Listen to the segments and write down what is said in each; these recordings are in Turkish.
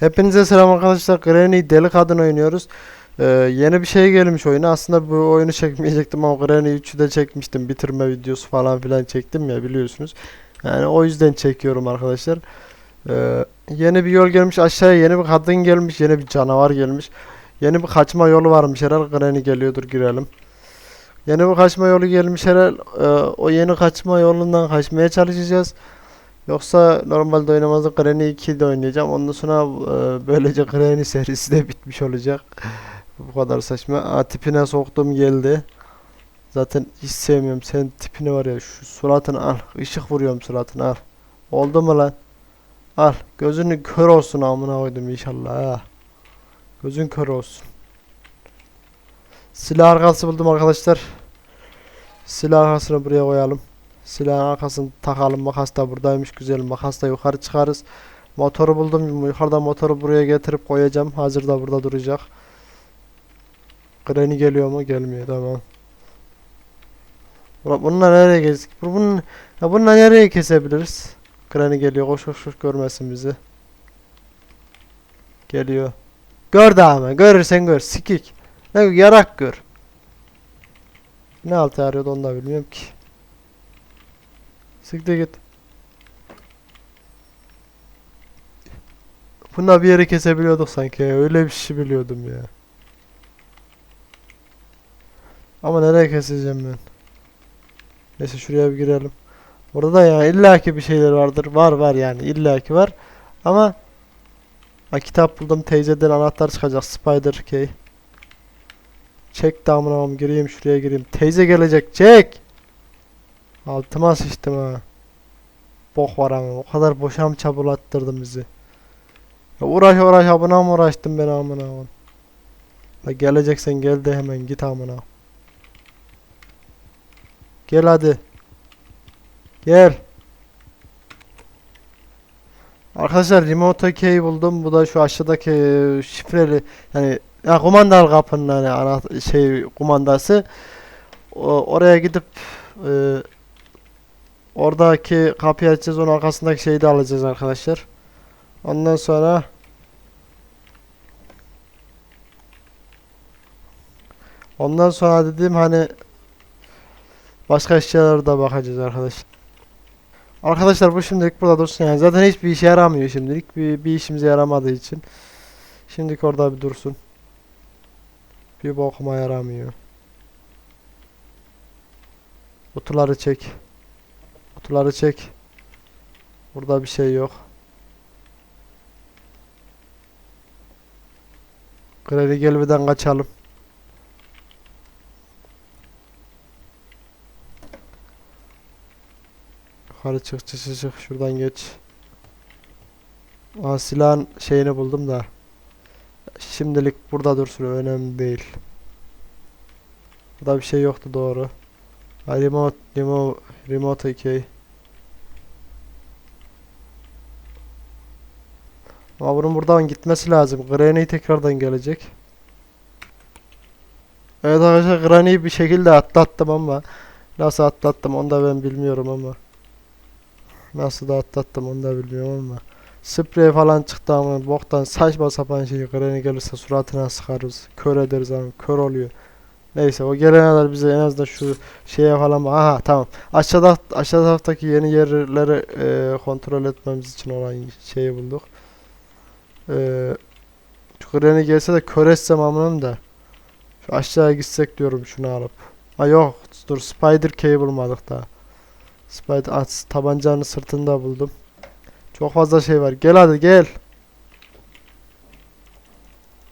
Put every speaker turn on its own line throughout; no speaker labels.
Hepinize selam arkadaşlar. Granny Deli Kadın oynuyoruz. Ee, yeni bir şey gelmiş oyuna. Aslında bu oyunu çekmeyecektim ama Granny 3'ü de çekmiştim. Bitirme videosu falan filan çektim ya biliyorsunuz. Yani o yüzden çekiyorum arkadaşlar. Ee, yeni bir yol gelmiş aşağıya yeni bir kadın gelmiş. Yeni bir canavar gelmiş. Yeni bir kaçma yolu varmış herhal. Granny geliyordur girelim. Yeni bir kaçma yolu gelmiş herhal. Ee, o yeni kaçma yolundan kaçmaya çalışacağız. Yoksa normalde oynamazdı Granny 2'de oynayacağım. Ondan sonra e, böylece Granny serisi de bitmiş olacak. Bu kadar saçma. Aa, tipine soktum geldi. Zaten hiç sevmiyorum. Sen tipini var ya şu suratını al. Işık vuruyorum suratına al. Oldu mu lan? Al. Gözünü kör olsun amına koydum inşallah ha. Gözün kör olsun. Silah arkası buldum arkadaşlar. Silah arkasını buraya koyalım. Silahın arkasını takalım. Makas da buradaymış. Güzel. Makas da yukarı çıkarız. Motoru buldum. Yukarıda motoru buraya getirip koyacağım. Hazır da burada duracak. Granny geliyor mu? Gelmiyor. Tamam. Bununla nereye gezdik? Bu- Bunun, ya bununla nereye kesebiliriz? Granny geliyor. Koş koş koş görmesin bizi. Geliyor. Gör de ama. Görürsen gör. Sikik. Ne yarak gör. Ne altı arıyordu onu da bilmiyorum ki. Siktir git. Bunda bir yeri kesebiliyorduk sanki. ya, Öyle bir şey biliyordum ya. Ama nereye keseceğim ben? Neyse şuraya bir girelim. Orada da ya illaki bir şeyler vardır. Var var yani illaki var. Ama ha, kitap buldum teyzeden anahtar çıkacak Spider Key. Çek koyayım, gireyim şuraya gireyim. Teyze gelecek çek. Altıma sıçtım ha. Bok var ama o kadar boşam çabulattırdın bizi. Ya uğraş uğraş ha buna mı uğraştım ben amına koyayım. La geleceksen gel de hemen git amına. Gel hadi. Gel. Arkadaşlar remote key buldum. Bu da şu aşağıdaki şifreli yani ya kumandalı kapının hani şey kumandası. O, oraya gidip e, oradaki kapıyı açacağız. Onun arkasındaki şeyi de alacağız arkadaşlar. Ondan sonra Ondan sonra dediğim hani başka eşyalara da bakacağız arkadaşlar. Arkadaşlar bu şimdilik burada dursun yani. Zaten hiçbir işe yaramıyor şimdilik. Bir, bir işimize yaramadığı için. Şimdilik orada bir dursun. Bir bokuma yaramıyor. Kutuları çek. Kutuları çek. Burada bir şey yok. Kredi gelmeden kaçalım. Yukarı çık çık çık çık şuradan geç. Aa, silahın şeyini buldum da. Şimdilik burada dursun önemli değil. Burada bir şey yoktu doğru. Ha, remote, remote, remote key. Ama bunun buradan gitmesi lazım. Granny tekrardan gelecek. Evet arkadaşlar Granny'yi bir şekilde atlattım ama nasıl atlattım onu da ben bilmiyorum ama. Nasıl da atlattım onu da bilmiyorum ama. Sprey falan çıktı ama boktan saçma sapan şey Granny gelirse suratına sıkarız. Kör ederiz ama kör oluyor. Neyse o gelene kadar bize en azından şu şeye falan. Aha tamam. Aşağıda aşağı taraftaki yeni yerleri e, kontrol etmemiz için olan şeyi bulduk. E, Granny gelse de kör etsem amınım da. Şu aşağıya gitsek diyorum şunu alıp. Ha yok dur Spider Key bulmadık daha. Spider at tabancanın sırtında buldum. Çok fazla şey var. Gel hadi gel.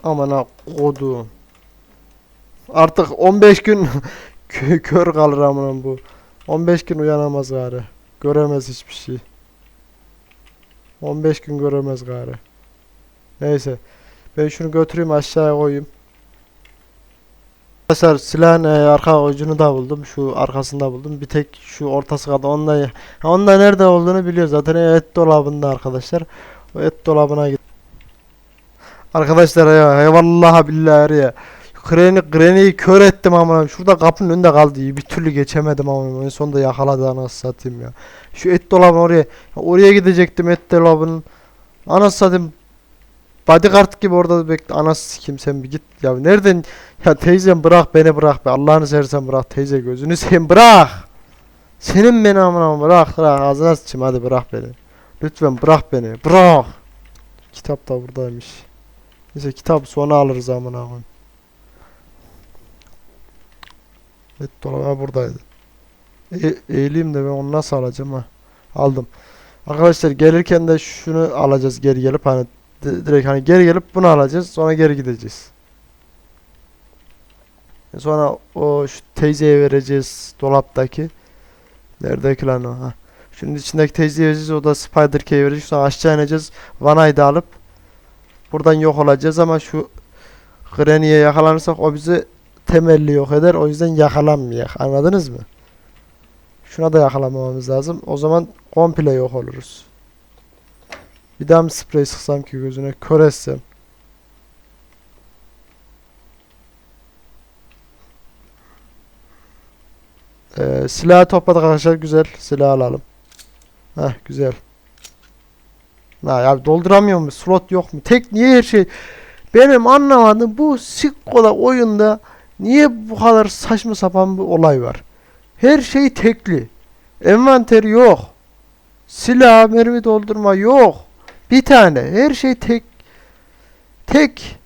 Aman ha kodum. Artık 15 gün kö- kör kalır amına bu. 15 gün uyanamaz gari. Göremez hiçbir şey. 15 gün göremez gari. Neyse. Ben şunu götüreyim aşağıya koyayım. Arkadaşlar silahın e, arka ucunu da buldum. Şu arkasında buldum. Bir tek şu ortası kaldı. Onda onda nerede olduğunu biliyor zaten. Et dolabında arkadaşlar. O et dolabına git. Arkadaşlar ya, vallahi billahi ya. Granny, Granny'yi kör ettim amına. Şurada kapının önünde kaldı. Bir türlü geçemedim amına. En sonunda yakaladı anasını satayım ya. Şu et dolabı oraya. Oraya gidecektim et dolabının. Anasını satayım. Bodyguard gibi orada bekle. Anası sikim sen bir git. Ya nereden? Ya teyzem bırak beni bırak be. Allah'ını seversen bırak teyze gözünü seveyim bırak. Senin beni amına bırak bırak ağzına sıçayım hadi bırak beni. Lütfen bırak beni. Bırak. Kitap da buradaymış. Neyse kitap sonra alırız amına koyayım. Evet dolaba buradaydı. E eğileyim de ben onu nasıl alacağım ha? Aldım. Arkadaşlar gelirken de şunu alacağız geri gelip hani direkt hani geri gelip bunu alacağız sonra geri gideceğiz. E Sonra o şu teyzeye vereceğiz dolaptaki. Neredeki lan o ha. Şunun içindeki teyzeye vereceğiz o da Spider Key'e vereceğiz. Sonra aşağı ineceğiz. Vanayı da alıp buradan yok olacağız ama şu Granny'e yakalanırsak o bizi temelli yok eder. O yüzden yakalanmayak. Anladınız mı? Şuna da yakalamamamız lazım. O zaman komple yok oluruz. Bir daha mı sprey sıksam ki gözüne kör etsem. Ee, silahı topladık arkadaşlar. Güzel. Silah alalım. Heh güzel. Ha, ya dolduramıyor mu? Slot yok mu? Tek niye her şey? Benim anlamadım bu Sikko'da oyunda niye bu kadar saçma sapan bir olay var? Her şey tekli. Envanter yok. Silah, mermi doldurma yok. Bir tane. Her şey tek. Tek.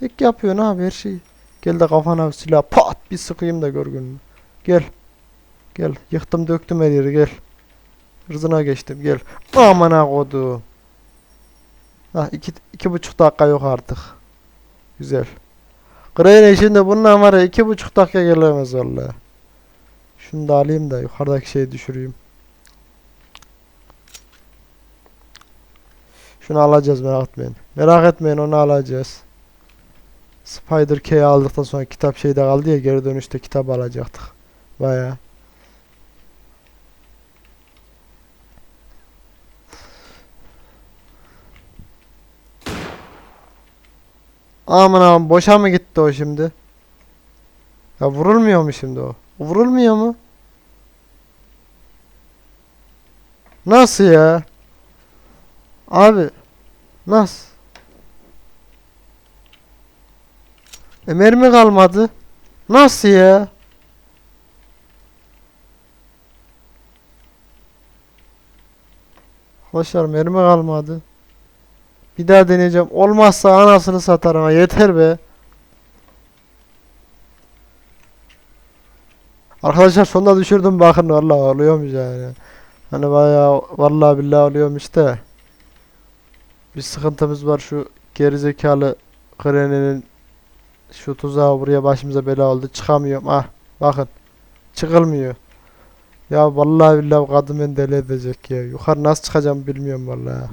Tek yapıyorsun abi her şeyi. Gel de kafana silah pat bir sıkayım da gör gününü. Gel. Gel. Yıktım döktüm her yeri gel. Hırzına geçtim gel. Amına kodu. Ha iki, iki buçuk dakika yok artık. Güzel. Crane şimdi bundan var ya iki buçuk dakika gelemez vallahi. Şunu da alayım da yukarıdaki şeyi düşüreyim. Şunu alacağız merak etmeyin. Merak etmeyin onu alacağız. Spider Key'i aldıktan sonra kitap şeyde kaldı ya geri dönüşte kitap alacaktık. Baya. Aman aman boşa mı gitti o şimdi? Ya vurulmuyor mu şimdi? O Vurulmuyor mu? Nasıl ya? Abi nasıl? E mermi kalmadı. Nasıl ya? Arkadaşlar mermi kalmadı. Bir daha deneyeceğim. Olmazsa anasını satarım. Yeter be. Arkadaşlar sonunda düşürdüm bakın vallahi oluyormuş yani. Hani bayağı vallahi billahi oluyormuş da. Bir sıkıntımız var şu gerizekalı Granny'nin şu tuzağı buraya başımıza bela oldu. Çıkamıyorum. Ah bakın. Çıkılmıyor. Ya vallahi billahi kadın beni deli edecek ya. Yukarı nasıl çıkacağım bilmiyorum vallahi.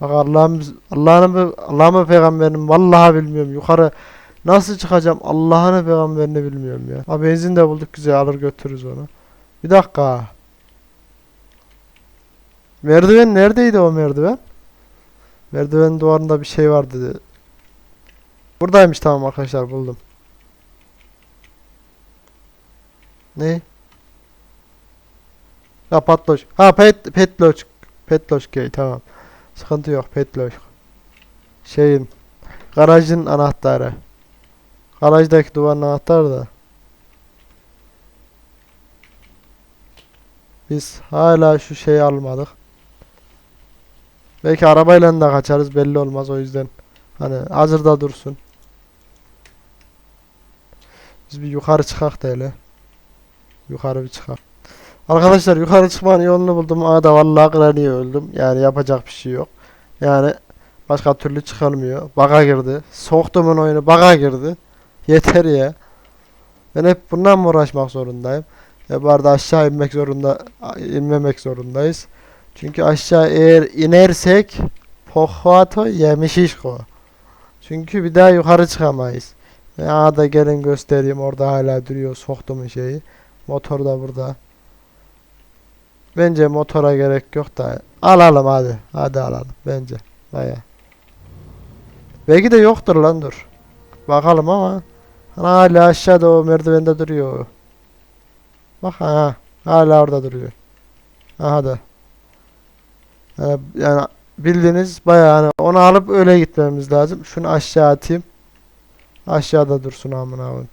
Bak Allah'ım Allah'ın Allah'ın peygamberim vallahi bilmiyorum. Yukarı nasıl çıkacağım Allah'ın peygamberini bilmiyorum ya. Ha benzin de bulduk güzel alır götürürüz onu. Bir dakika. Merdiven neredeydi o merdiven? Merdivenin duvarında bir şey vardı. Buradaymış tamam arkadaşlar buldum. Ne? Ya patloş. Ha pet petloş. Petloş key tamam. Sıkıntı yok petloş. Şeyin garajın anahtarı. Garajdaki duvarın anahtarı da. Biz hala şu şeyi almadık. Belki arabayla da kaçarız belli olmaz o yüzden. Hani hazırda dursun. Biz bir yukarı çıkak da hele. Yukarı bir çıkak. Arkadaşlar yukarı çıkmanın yolunu buldum. Aa da vallahi Granny'e öldüm. Yani yapacak bir şey yok. Yani başka türlü çıkılmıyor. Baga girdi. Soktumun oyunu baga girdi. Yeter ya. Ben hep bundan mı uğraşmak zorundayım? E bu arada aşağı inmek zorunda inmemek zorundayız. Çünkü aşağı eğer inersek Pohvato yemişişko. Çünkü bir daha yukarı çıkamayız. Ya da gelin göstereyim orada hala duruyor soktumun şeyi. Motor da burada. Bence motora gerek yok da alalım hadi. Hadi alalım bence. Baya. Belki de yoktur lan dur. Bakalım ama. Hala aşağıda o merdivende duruyor. Bak ha. Hala orada duruyor. Aha da. Yani, yani bildiğiniz bayağı hani onu alıp öyle gitmemiz lazım. Şunu aşağı atayım. Aşağıda dursun amına koyayım.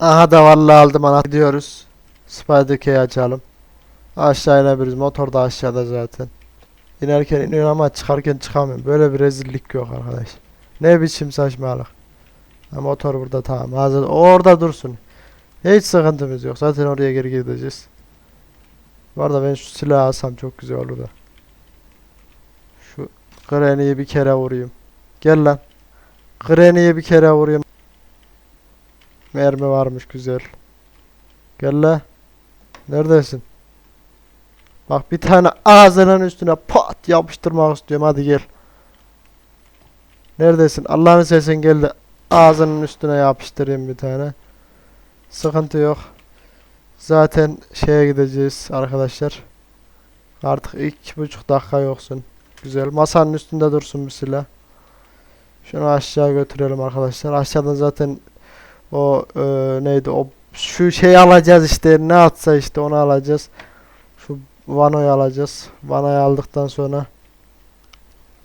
Aha da vallahi aldım ana gidiyoruz. Spider Key'i açalım. Aşağı inebiliriz. Motor da aşağıda zaten. İnerken iniyor ama çıkarken çıkamıyorum. Böyle bir rezillik yok arkadaş. Ne biçim saçmalık. Ha, motor burada tamam. Hazır. Orada dursun. Hiç sıkıntımız yok. Zaten oraya geri gideceğiz. Bu arada ben şu silahı alsam çok güzel olur da. Şu Granny'yi bir kere vurayım. Gel lan. Granny'yi bir kere vurayım. Mermi varmış güzel. Gel lan. Neredesin? Bak bir tane ağzının üstüne pat yapıştırmak istiyorum. Hadi gel. Neredesin? Allah'ını seversen gel de ağzının üstüne yapıştırayım bir tane. Sıkıntı yok. Zaten şeye gideceğiz arkadaşlar. Artık iki buçuk dakika yoksun. Güzel. Masanın üstünde dursun bir silah. Şunu aşağı götürelim arkadaşlar. Aşağıdan zaten o e, neydi o şu şeyi alacağız işte ne atsa işte onu alacağız. Şu vanoyu alacağız. Vanoyu aldıktan sonra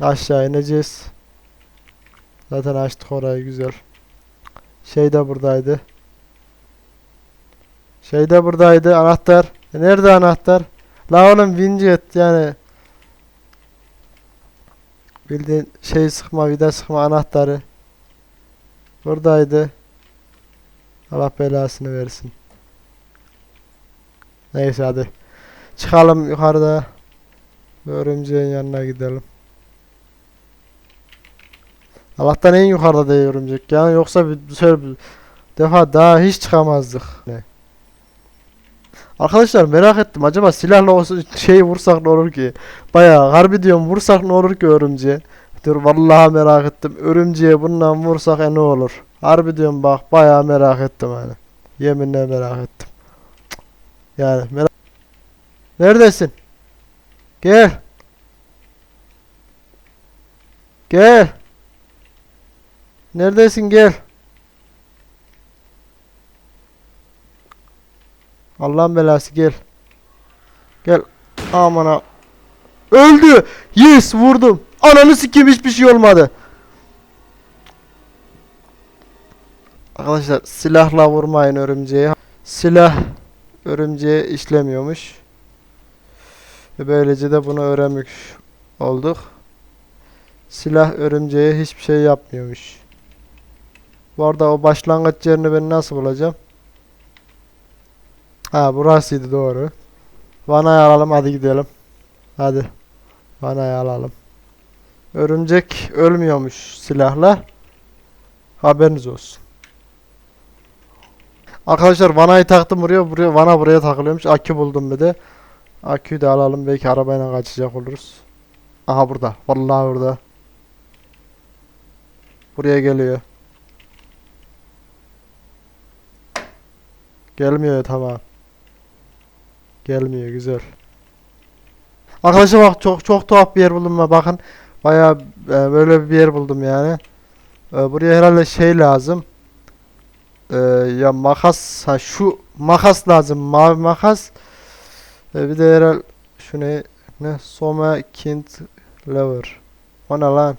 aşağı ineceğiz. Zaten açtık orayı güzel. Şey de buradaydı. Şey de buradaydı anahtar. E nerede anahtar? La oğlum Winchet yani. Bildiğin şey sıkma vida sıkma anahtarı. Buradaydı. Allah belasını versin. Neyse hadi. Çıkalım yukarıda. Örümceğin yanına gidelim. Allah'tan en yukarıda değil örümcek ya. Yoksa bir, şöyle bir defa daha hiç çıkamazdık. Ne? Arkadaşlar merak ettim. Acaba silahla o şeyi vursak ne olur ki? Bayağı harbi diyorum vursak ne olur ki örümceğe? Dur vallahi merak ettim. Örümceğe bundan vursak e ne olur? Harbi diyorum bak bayağı merak ettim hani. Yeminle merak ettim. Yani merak Neredesin? Gel. Gel. Neredesin gel. Allah'ın belası gel. Gel. Aman ha. Öldü. Yes vurdum. Ananı sikeyim hiçbir şey olmadı. Arkadaşlar silahla vurmayın örümceğe. Silah örümceğe işlemiyormuş. Ve böylece de bunu öğrenmiş olduk. Silah örümceğe hiçbir şey yapmıyormuş. Bu arada o başlangıç yerini ben nasıl bulacağım? Ha burasıydı doğru. Vanayı alalım hadi gidelim. Hadi. Vanayı alalım. Örümcek ölmüyormuş silahla. Haberiniz olsun. Arkadaşlar vanayı taktım buraya. Buraya vana buraya takılıyormuş. Akü buldum bir de. Aküyü de alalım. Belki arabayla kaçacak oluruz. Aha burada. Vallahi burada. Buraya geliyor. Gelmiyor tamam. Gelmiyor güzel. Arkadaşlar bak çok çok tuhaf bir yer buldum ben bakın. Bayağı e, böyle bir yer buldum yani. E, buraya herhalde şey lazım. E, ya makas ha şu makas lazım mavi makas. E, bir de herhalde şu ne ne Soma Kint Lever. O ne lan?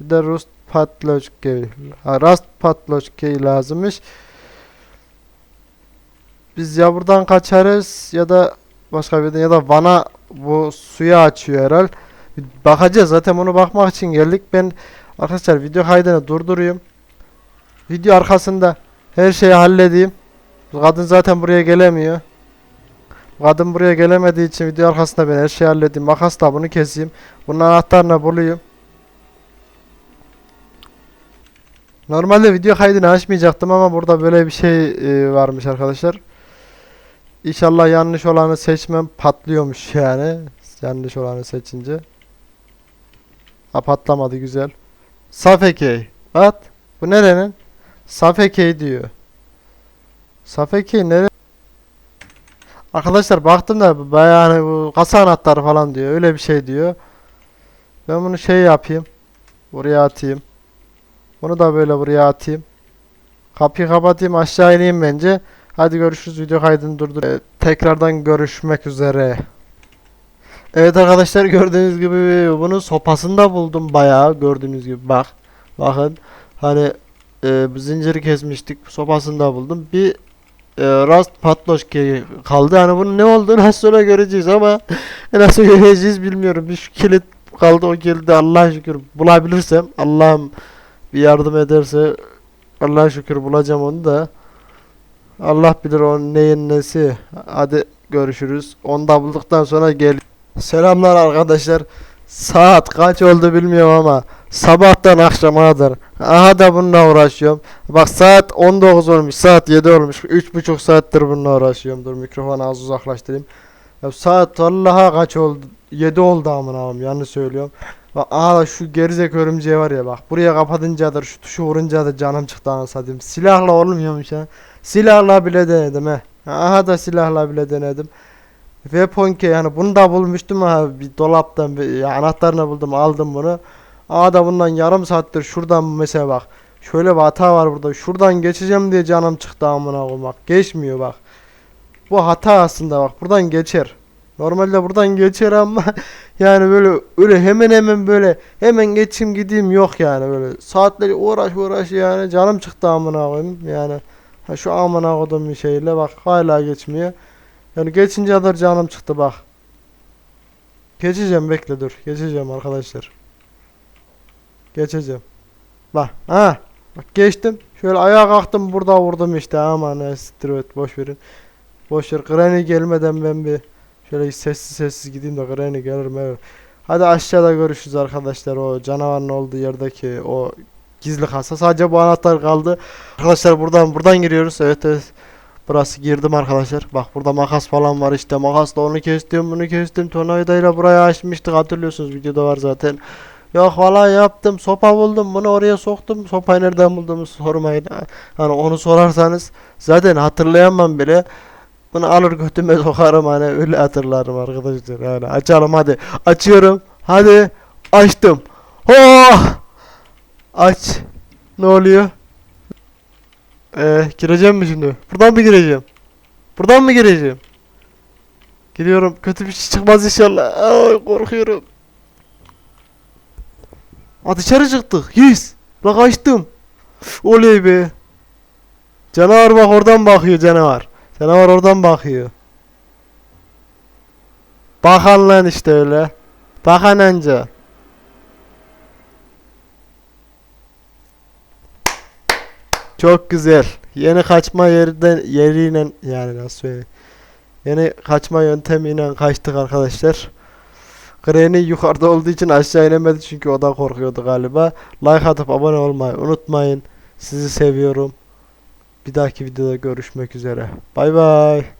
Bir de Rust Patlochki. Ha, Rust Patlochki lazımmış. Biz ya buradan kaçarız ya da başka bir yerden ya da vana bu suyu açıyor herhal. Bakacağız zaten onu bakmak için geldik. Ben arkadaşlar video kaydını durdurayım. Video arkasında her şeyi halledeyim. Kadın zaten buraya gelemiyor. Kadın buraya gelemediği için video arkasında ben her şeyi halledeyim. Makasla bunu keseyim. Bunun anahtarını bulayım. Normalde video kaydını açmayacaktım ama burada böyle bir şey e, varmış arkadaşlar. İnşallah yanlış olanı seçmem patlıyormuş yani. Yanlış olanı seçince. Ha patlamadı güzel. Safekey. At. Bu nerenin? Safekey diyor. Safekey nere? Arkadaşlar baktım da bayağı hani bu kasa anahtarı falan diyor. Öyle bir şey diyor. Ben bunu şey yapayım. Buraya atayım. Bunu da böyle buraya atayım. Kapıyı kapatayım aşağı ineyim bence. Hadi görüşürüz. Video kaydını durdur. Ee, tekrardan görüşmek üzere. Evet arkadaşlar gördüğünüz gibi bunun sopasını da buldum bayağı gördüğünüz gibi bak. Bakın hani e, zinciri kesmiştik sopasını da buldum. Bir e, Rust Patloşki kaldı. Hani bunun ne olduğunu az sonra göreceğiz ama nasıl göreceğiz bilmiyorum. Bir şu kilit kaldı o kilidi Allah'a şükür bulabilirsem Allah'ım bir yardım ederse Allah'a şükür bulacağım onu da. Allah bilir onun neyin nesi. Hadi görüşürüz. Onu da bulduktan sonra gel. Selamlar arkadaşlar. Saat kaç oldu bilmiyorum ama sabahtan akşamadır. Aha da bununla uğraşıyorum. Bak saat 19 olmuş. Saat 7 olmuş. 3,5 saattir bununla uğraşıyorum. Dur mikrofonu az uzaklaştırayım. Ya saat vallahi kaç oldu? 7 oldu amına koyayım. Yanlış söylüyorum. Bak aha şu gerizek örümceği var ya bak. Buraya kapatıncadır şu tuşu vurunca da canım çıktı anasını. Silahla olmuyormuş ha. Silahla bile denedim he. Aha da silahla bile denedim. Weapon key yani bunu da bulmuştum ha bir dolaptan bir anahtarını buldum aldım bunu. Aa da bundan yarım saattir şuradan mesela bak. Şöyle bir hata var burada. Şuradan geçeceğim diye canım çıktı amına koyayım bak. Geçmiyor bak. Bu hata aslında bak. Buradan geçer. Normalde buradan geçer ama yani böyle öyle hemen hemen böyle hemen geçeyim gideyim yok yani böyle saatleri uğraş uğraş yani canım çıktı amına koyayım yani ha şu amına koyduğum bir şeyle bak hala geçmiyor. Yani geçince kadar canım çıktı bak. Geçeceğim bekle dur. Geçeceğim arkadaşlar. Geçeceğim. Bak ha. Bak geçtim. Şöyle ayağa kalktım burada vurdum işte aman ne siktir et boş verin. Boş ver. Granny gelmeden ben bir şöyle sessiz sessiz gideyim de Granny gelir mi? Hadi aşağıda görüşürüz arkadaşlar. O canavarın olduğu yerdeki o gizli kasa. Sadece bu anahtar kaldı. Arkadaşlar buradan buradan giriyoruz. Evet evet. Burası girdim arkadaşlar. Bak burada makas falan var işte. Makasla onu kestim, bunu kestim. Tornavidayla burayı açmıştık. Hatırlıyorsunuz videoda var zaten. Yok valla yaptım. Sopa buldum. Bunu oraya soktum. Sopayı nereden bulduğumu sormayın. Hani onu sorarsanız zaten hatırlayamam bile. Bunu alır götüme sokarım hani öyle hatırlarım arkadaşlar. Yani açalım hadi. Açıyorum. Hadi. Açtım. Oh! Aç. Ne oluyor? Ee, gireceğim mi şimdi? Buradan mı gireceğim? Buradan mı gireceğim? Giriyorum. Kötü bir şey çıkmaz inşallah. Ay, korkuyorum. Aa dışarı çıktık. Yes. Bak açtım. Oley be. Canavar bak oradan bakıyor canavar. Canavar oradan bakıyor. Bakan lan işte öyle. Bakan anca. Çok güzel. Yeni kaçma yerden yeriyle yani nasıl söyleyeyim. Yeni kaçma yöntemiyle kaçtık arkadaşlar. Granny yukarıda olduğu için aşağı inemedi çünkü o da korkuyordu galiba. Like atıp abone olmayı unutmayın. Sizi seviyorum. Bir dahaki videoda görüşmek üzere. Bay bay.